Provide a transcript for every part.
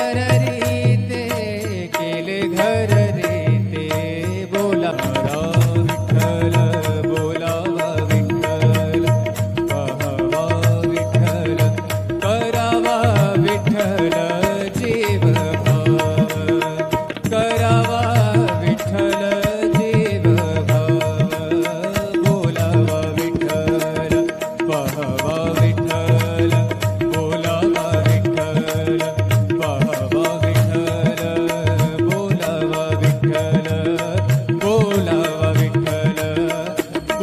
da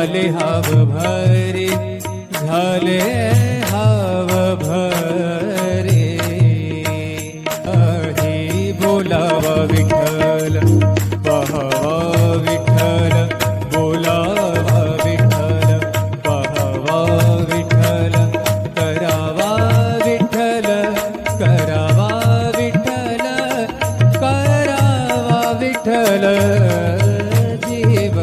झाले हाव भरे झाले हाव भरे. आहे बोलावा विठ्ठल पहावा विठ्ठल बोलावा विठ्ठल पहावा विठ्ठल करावा विठ्ठल करावा विठ्ठल करावा विठ्ठल जीव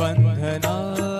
बंधना